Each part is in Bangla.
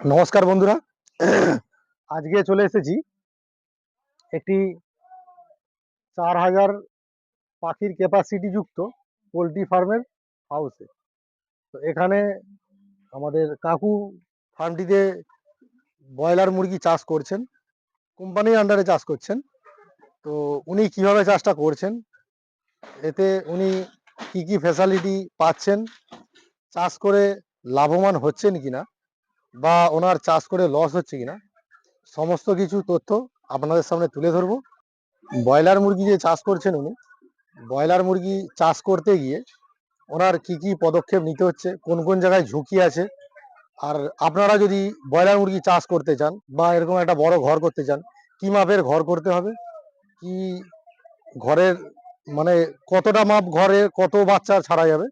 নমস্কার বন্ধুরা। আজকে চলে এসেছি একটি চার হাজার পাখির ক্যাপাসিটি যুক্ত পোলট্রি ফার্মের হাউসে তো এখানে আমাদের কাকু ফার্মটিতে ব্রয়লার মুরগি চাষ করছেন কোম্পানির আন্ডারে চাষ করছেন। তো উনি কীভাবে চাষটা করছেন, এতে উনি কি কি ফ্যাসিলিটি পাচ্ছেন, চাষ করে লাভবান হচ্ছেন কিনা বা ওনার চাষ করে লস হচ্ছে কিনা, সমস্ত কিছু তথ্য আপনাদের সামনে তুলে ধরবো। ব্রয়লার মুরগি যে চাষ করছেন উনি, ব্রয়লার মুরগি চাষ করতে গিয়ে ওনার কি কি পদক্ষেপ নিতে হচ্ছে, কোন কোন জায়গায় ঝুঁকি আছে, আর আপনারা যদি ব্রয়লার মুরগি চাষ করতে চান বা এরকম একটা বড় ঘর করতে চান, কি মাপের ঘর করতে হবে? কি ঘরের মানে কতটা মাপ ঘরে কত বাচ্চা ছাড়া যাবে?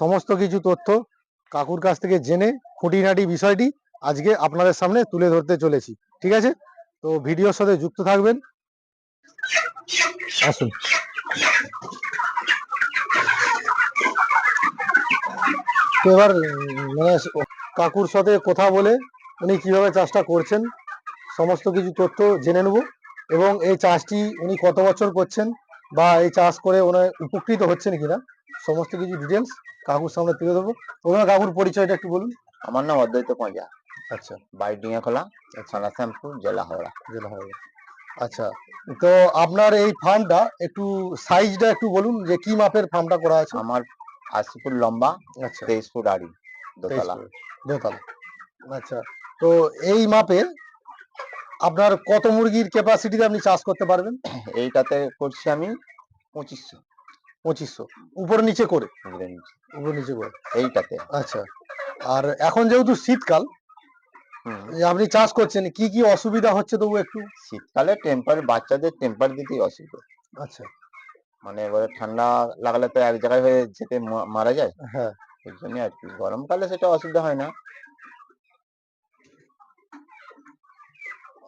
সমস্ত কিছু তথ্য কাকুর কাছ থেকে জেনে খুঁটিনাটি বিষয়টি আজকে আপনাদের সামনে তুলে ধরতে চলেছি, ঠিক আছে? তো ভিডিওর সাথে যুক্ত থাকবেন। আসুন। তো এবার মানে কাকুর সাথে কথা বলে উনি কীভাবে চাষটা করছেন, সমস্ত কিছু তথ্য জেনে নেব এবং এই চাষটি উনি কত বছর করছেন বা এই চাষ করে ওনার উপকৃত হচ্ছেন কিনা সমস্ত কিছু ডিটেলস কাকুর সামনে তুলে দেবো ওনার কাকুর পরিচয়টা একটু বলুন। আমার নাম অদ্বৈত পাঁজা আচ্ছা। বাড়ি ডিঙাখোলা থানা শ্যামপুর জেলা হাওড়া। জেলা হবে আচ্ছা তো আপনার এই ফার্মটা একটু সাইজটা একটু বলুন যে কি মাপের ফার্মটা করা আছে? আমার আশি ফুট লম্বা আচ্ছা। তেইশ ফুট আড়ি দোতলা। দোতলা। আচ্ছা তো এই মাপের আপনার কত মুরগির ক্যাপাসিটিতে আপনি চাষ করতে পারবেন? এইটাতে করছি আমি পঁচিশশো। পঁচিশশো। উপর নিচে করে। উপর নিচে। করে। এইটাতে। আচ্ছা। আর এখন যেহেতু শীতকাল আপনি চাষ করছেন কি কি অসুবিধা হচ্ছে তবু একটু? শীতকালে টেম্পার বাচ্চাদের টেম্পার দিতেই অসুবিধা। আচ্ছা। মানে এবারে ঠান্ডা লাগালে তো এক জায়গায় হয়ে যেতে মারা যায়। হ্যাঁ। এই জন্য আর কি। গরমকালে সেটা অসুবিধা হয় না।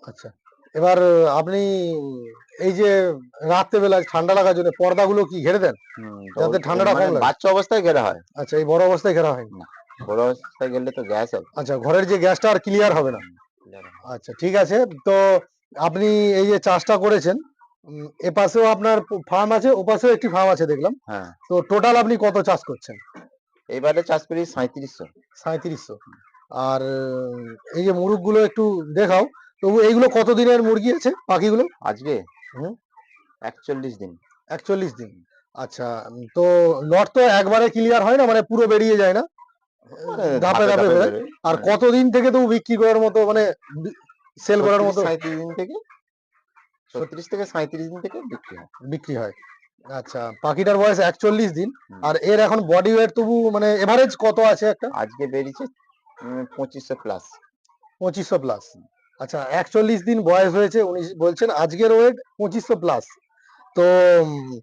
আচ্ছা। এবার আপনি এই যে রাত্রেবেলা ঠান্ডা লাগার জন্য পর্দাগুলো কি ঘেরে দেন? যাতে ঠান্ডাটা মানে কম। লাগে। বাচ্চা অবস্থায় ঘেরা হয়। আচ্ছা এই বড় অবস্থায় ঘেরা হয়নি বড় অবস্থায় গেলে তো গ্যাস হবে। আচ্ছা ঘরের যে গ্যাসটা আর ক্লিয়ার হবে না। আচ্ছা ঠিক আছে। তো আপনি এই যে চাষটা করেছেন এপাশেও আপনার ফার্ম আছে ওপাশেও একটি ফার্ম আছে দেখলাম। হ্যাঁ। তো টোটাল আপনি কত চাষ করছেন? এবারে চাষ করি সাঁত্রিশশো সাঁত্রিশশো আর এই যে মুরগগুলো একটু দেখাও। তবু এইগুলো কত দিনের মুরগি আছে পাখিগুলো আজকে হুম। একচল্লিশ দিন। একচল্লিশ দিন। আচ্ছা তো নট তো একবারে ক্লিয়ার হয় না মানে পুরো বেরিয়ে যায় না? মানে ধাপে ধাপে। আর। কতদিন থেকে তো বিক্রি করার মতো মানে সেল করার মতো? সাঁত্রিশ দিন থেকে ছত্রিশ থেকে সাঁত্রিশ দিন থেকে বিক্রি হয়। বিক্রি হয়। আচ্ছা পাখিটার বয়স একচল্লিশ দিন। আর এর এখন বডি ওয়েট তবু মানে এভারেজ কত আছে একটা? আজকে বেরিয়েছে পঁচিশশো প্লাস পঁচিশশো প্লাস আচ্ছা একচল্লিশ দিন বয়স হয়েছে উনি বলছেন আজকের ওয়েট পঁচিশশো প্লাস তো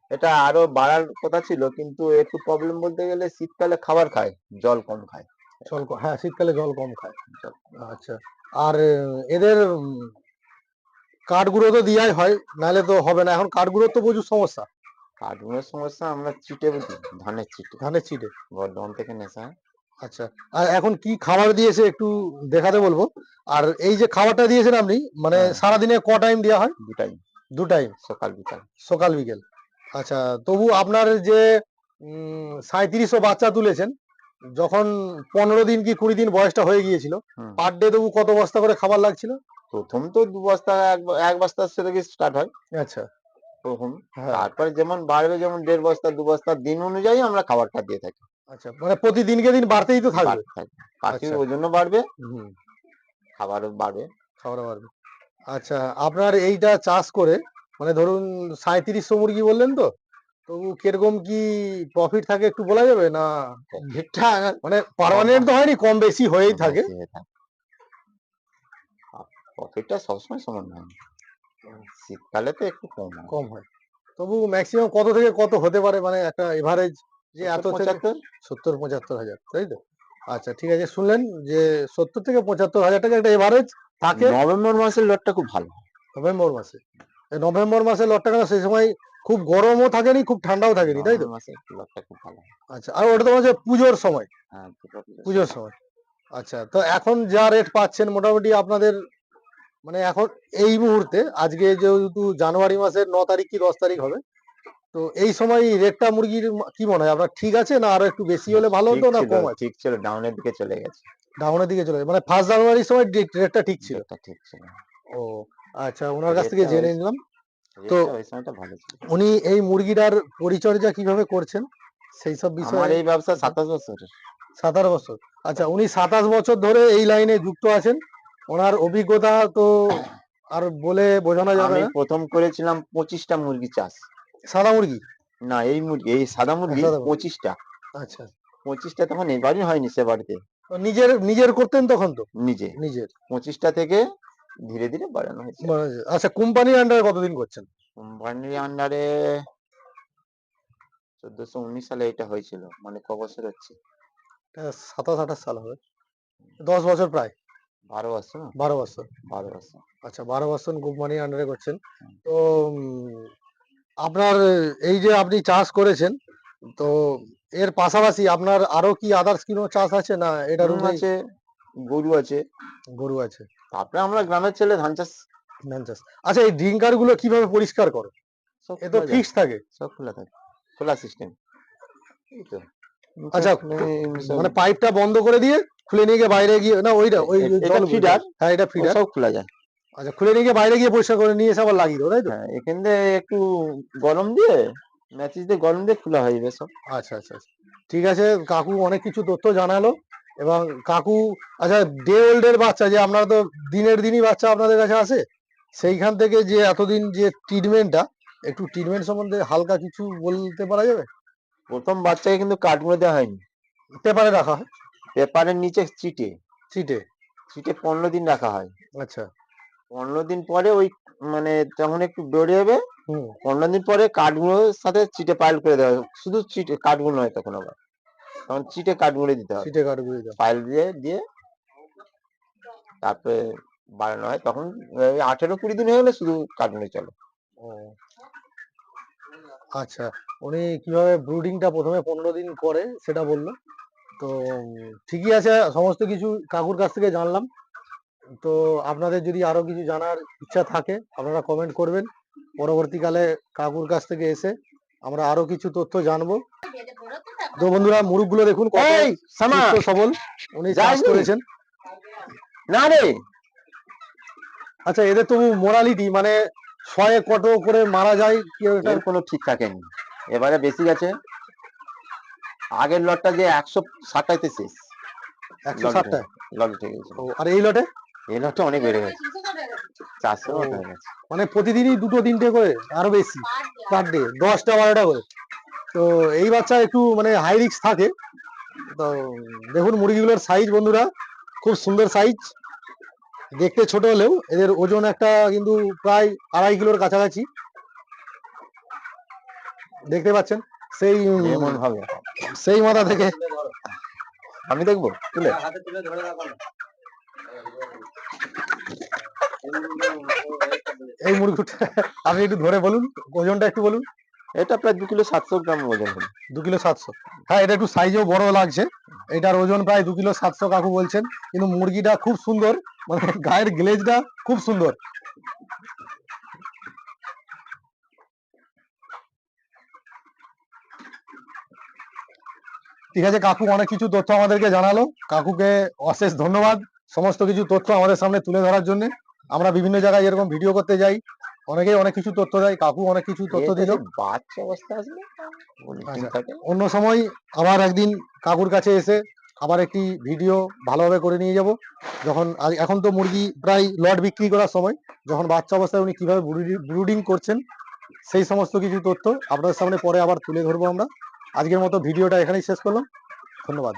এটা আরও বাড়ার কথা ছিল কিন্তু একটু প্রবলেম বলতে গেলে শীতকালে খাবার খায় জল কম খায়। জল হ্যাঁ শীতকালে জল কম খায়। আচ্ছা আর এদের কাঠগুঁড়ো তো দেওয়াই হয় নাহলে তো হবে না এখন কাঠগুঁড়োর তো প্রচুর সমস্যা। কাঠগুলোর সমস্যা আমরা চিটে ধানের চিটে। ধানের চিটে। বর্ধমান থেকে নেশা। আচ্ছা আর এখন কি খাবার দিয়েছে একটু দেখাতে বলব। আর এই যে খাবারটা দিয়েছেন আপনি মানে হ্যাঁ। সারাদিনে ক টাইম দেওয়া হয়? দু টাইম দু টাইম সকাল বিকাল। সকাল বিকেল। আচ্ছা তবু আপনার যে সাঁত্রিশশো বাচ্চা তুলেছেন যখন পনেরো দিন কি কুড়ি দিন বয়সটা হয়ে গিয়েছিল পার ডে তবু কত বস্তা করে খাবার লাগছিল? প্রথম তো দু বস্তা এক ব- এক বস্তার থেকে স্টার্ট হয়। আচ্ছা। প্রথম। হ্যাঁ। তারপরে যেমন বাড়বে যেমন দেড় বস্তা দু বস্তা দিন অনুযায়ী আমরা খাবারটা দিয়ে থাকি। আচ্ছা মানে প্রতিদিনকে দিন বাড়তেই তো থাকবে। পাখির আচ্ছা। ওজনও বাড়বে। হুম। খাবারও বাড়বে। খাবারও বাড়বে। আচ্ছা আপনার এইটা চাষ করে মানে ধরুন সাঁত্রিশশো মুরগি বললেন তো তবু কীরকম কি প্রফিট থাকে একটু বলা যাবে? না ঠিকঠাক মানে পার্মানেন্ট তো হয়নি কম বেশি হয়েই থাকে। প্রফিটটা সবসময় সমান হয়। শীতকালে তো একটু কম কম হয়। তবু ম্যাক্সিমাম কত থেকে কত হতে পারে? মানে একটা এভারেজ যে এত পঁচাত্তর? সত্তর পঁচাত্তর হাজার তাই তো? আচ্ছা ঠিক আছে শুনলেন যে সত্তর থেকে পঁচাত্তর হাজার টাকা একটা এভারেজ থাকে। নভেম্বর মাসের লটটা খুব ভালো। নভেম্বর মাসে। নভেম্বর মাসে লটটা কেন? সেই সময় খুব গরমও থাকেনি খুব ঠান্ডাও থাকেনি তাই তো? মাসের লটটা খুব ভালো। আচ্ছা আর ওটা তো হচ্ছে পুজোর সময়। হ্যাঁ পুজোর সময়। সময়। আচ্ছা তো এখন যা রেট পাচ্ছেন মোটামুটি আপনাদের মানে এখন এই মুহূর্তে আজকে যেহেতু জানুয়ারি মাসের ন তারিখ কি দশ তারিখ হবে? তো এই সময় রেটটা মুরগির কি মনে হয়? আপনার ঠিক আছে না আরও একটু বেশি হলে ভালো হতো না কম আছে? ঠিক ছিল ডাউনের দিকে চলে গেছে। ডাউনের দিকে চলে গেছে। মানে ফার্স্ট জানুয়ারির সময় রেটটা ঠিক ছিল? ঠিক ছিল। ও আচ্ছা ওনার কাছ থেকে জেনে নিলাম। তো উনি এই মুরগিটার পরিচর্যা কীভাবে করছেন? সেই সব বিষয়ে আমার এই ব্যবসা সাতাশ বছরের। সাতাশ বছর। আচ্ছা উনি সাতাশ বছর ধরে এই লাইনে যুক্ত আছেন। ওনার অভিজ্ঞতা তো আর বলে বোঝানো যাবে আমি না। প্রথম করেছিলাম পঁচিশটা মুরগি চাষ। সাদা মুরগি? না এই মুরগি এই সাদা মুরগি সাদা মুরগি। পঁচিশটা। আচ্ছা পঁচিশটা তখন এবারই হয়নি সে বাড়িতে। তো নিজের নিজের করতেন তখন তো? নিজে। নিজের। পঁচিশটা থেকে ধীরে ধীরে বাড়ানো হয়েছে। মানে আচ্ছা কোম্পানির আন্ডারে কতদিন করছেন? কোম্পানির আন্ডারে চোদ্দশো উনিশ সালে এটা হয়েছিল মানে ক বছর হচ্ছে। এটা সাতাশ আঠাশ সাল হবে। দশ বছর প্রায়? বারো বছর। বারো বছর। বারো বছর। আচ্ছা বারো বছর কোম্পানির আন্ডারে করছেন। তো উম, আপনার এই যে আপনি চাষ করেছেন তো এর পাশাপাশি আপনার আরও কি আদার্স কোনো চাষ আছে না গরু উপরেই আছে গরু আছে। গরু আছে। তারপরে আমরা গ্রামের ছেলে ধান চাষ। ধান চাষ। আচ্ছা এই ড্রিঙ্কারগুলো কীভাবে পরিষ্কার করো? এ তো ফিক্স থাকে। সব খোলা থাকে। খোলা সিস্টেম এই তো। আচ্ছা, মানে পাইপটা বন্ধ করে দিয়ে খুলে নিয়ে গিয়ে বাইরে গিয়ে না ওইটা ওই এটা feeder? হ্যাঁ এটা ফিডার সব খোলা যায়। আচ্ছা খুলে নিয়ে বাইরে গিয়ে পরিষ্কার করে নিয়ে এসে আবার লাগিয়ে দাও তাই তো? হ্যাঁ এখান থেকে একটু গরম দিয়ে ম্যাচিস দিয়ে গরম দিয়ে খোলা হয়ে যাবে সব। আচ্ছা আচ্ছা আচ্ছা। ঠিক আছে কাকু অনেক কিছু তথ্য জানালো এবং কাকু আচ্ছা ডে ওল্ডের বাচ্চা যে আপনারা তো দিনের দিনই বাচ্চা আপনাদের কাছে আসে সেইখান থেকে যে এতদিন যে ট্রিটমেন্টটা একটু ট্রিটমেন্ট সম্বন্ধে হালকা কিছু বলতে পারা যাবে? প্রথম বাচ্চাকে কিন্তু কাঠগুলো দেওয়া হয়নি। পেপারে রাখা হয়? পেপারের নিচে চিটে চিটে চিটে পনেরো দিন রাখা হয়। আচ্ছা। পনেরো দিন পরে ওই মানে তখন একটু বেড়ে যাবে হুম। পনেরো দিন পরে কাঠগুলোর সাথে চিটে পাইল করে দেওয়া হবে শুধু চিটে কাঠগুলো নয় তখন আবার। তখন চিটে কাঠগুলো দিতে হবে। চিটে দাও পাইল দিয়ে দিয়ে তারপরে বাড়ানো হয়। তখন আঠেরো কুড়ি দিন হয়ে গেলে শুধু কাঠগুলো চলে। আচ্ছা উনি কীভাবে ব্রুডিংটা প্রথমে পনেরো দিন করে সেটা বলল। তো ঠিকই আছে সমস্ত কিছু কাকুর কাছ থেকে জানলাম। তো আপনাদের যদি আরও কিছু জানার ইচ্ছা থাকে আপনারা কমেন্ট করবেন। পরবর্তীকালে কাকুর কাছ থেকে এসে আমরা আরও কিছু তথ্য জানব। তো বন্ধুরা মুরুখগুলো দেখুন কত সবল। উনি চাষ করেছেন। না রে! আচ্ছা এদের তবু মোরালিটি মানে শয়ে কত করে মারা যায় কি কোনো ঠিক থাকেনি এবারে বেশি গেছে। আগের লটটা যে একশো ষাটটাইতে শেষ। একশো ষাটটা লট আর এই লটে? লটটা অনেক বেড়ে গেছে। চারশো হয়ে গেছে মানে প্রতিদিনই দুটো তিনটে করে আরও বেশি পার ডে দশটা বারোটা করে। তো এই বাচ্চা একটু মানে হাই রিস্ক থাকে। তো দেখুন মুরগিগুলোর সাইজ বন্ধুরা খুব সুন্দর সাইজ দেখতে ছোট হলেও এদের ওজন একটা কিন্তু প্রায় আড়াই কিলোর কাছাকাছি। দেখতে পাচ্ছেন? সেই উম, এমন হবে সেই মাথা থেকে। আমি দেখব তুলে। এই মুরগিটা আপনি একটু ধরে বলুন ওজনটা একটু বলুন। এটা প্রায় দু কিলো সাতশো গ্রাম ওজন হবে। দু কিলো সাতশো। হ্যাঁ এটা একটু সাইজেও বড় লাগছে। এটার ওজন প্রায় দু কিলো সাতশো কাকু বলছেন। কিন্তু মুরগিটা খুব সুন্দর মানে গায়ের গ্লেজটা খুব সুন্দর। ঠিক আছে কাকু অনেক কিছু তথ্য আমাদেরকে জানালো। কাকুকে অশেষ ধন্যবাদ। সমস্ত কিছু তথ্য আমাদের সামনে তুলে ধরার জন্য। আমরা বিভিন্ন জায়গায় এরকম ভিডিও করতে যাই। অনেকেই অনেক কিছু তথ্য দেয়। কাকু অনেক কিছু তথ্য দিল। বাচ্চা অবস্থা আসলে আচ্ছা। অন্য সময় আবার একদিন কাকুর কাছে এসে আবার একটি ভিডিও ভালোভাবে করে নিয়ে যাব। যখন এখন তো মুরগি প্রায় লট বিক্রি করার সময়। যখন বাচ্চা অবস্থায় উনি কীভাবে ব্রুডিং করছেন সেই সমস্ত কিছু তথ্য আপনাদের সামনে পরে আবার তুলে ধরবো আমরা। আজকের মতো ভিডিওটা এখানেই শেষ করলাম। ধন্যবাদ।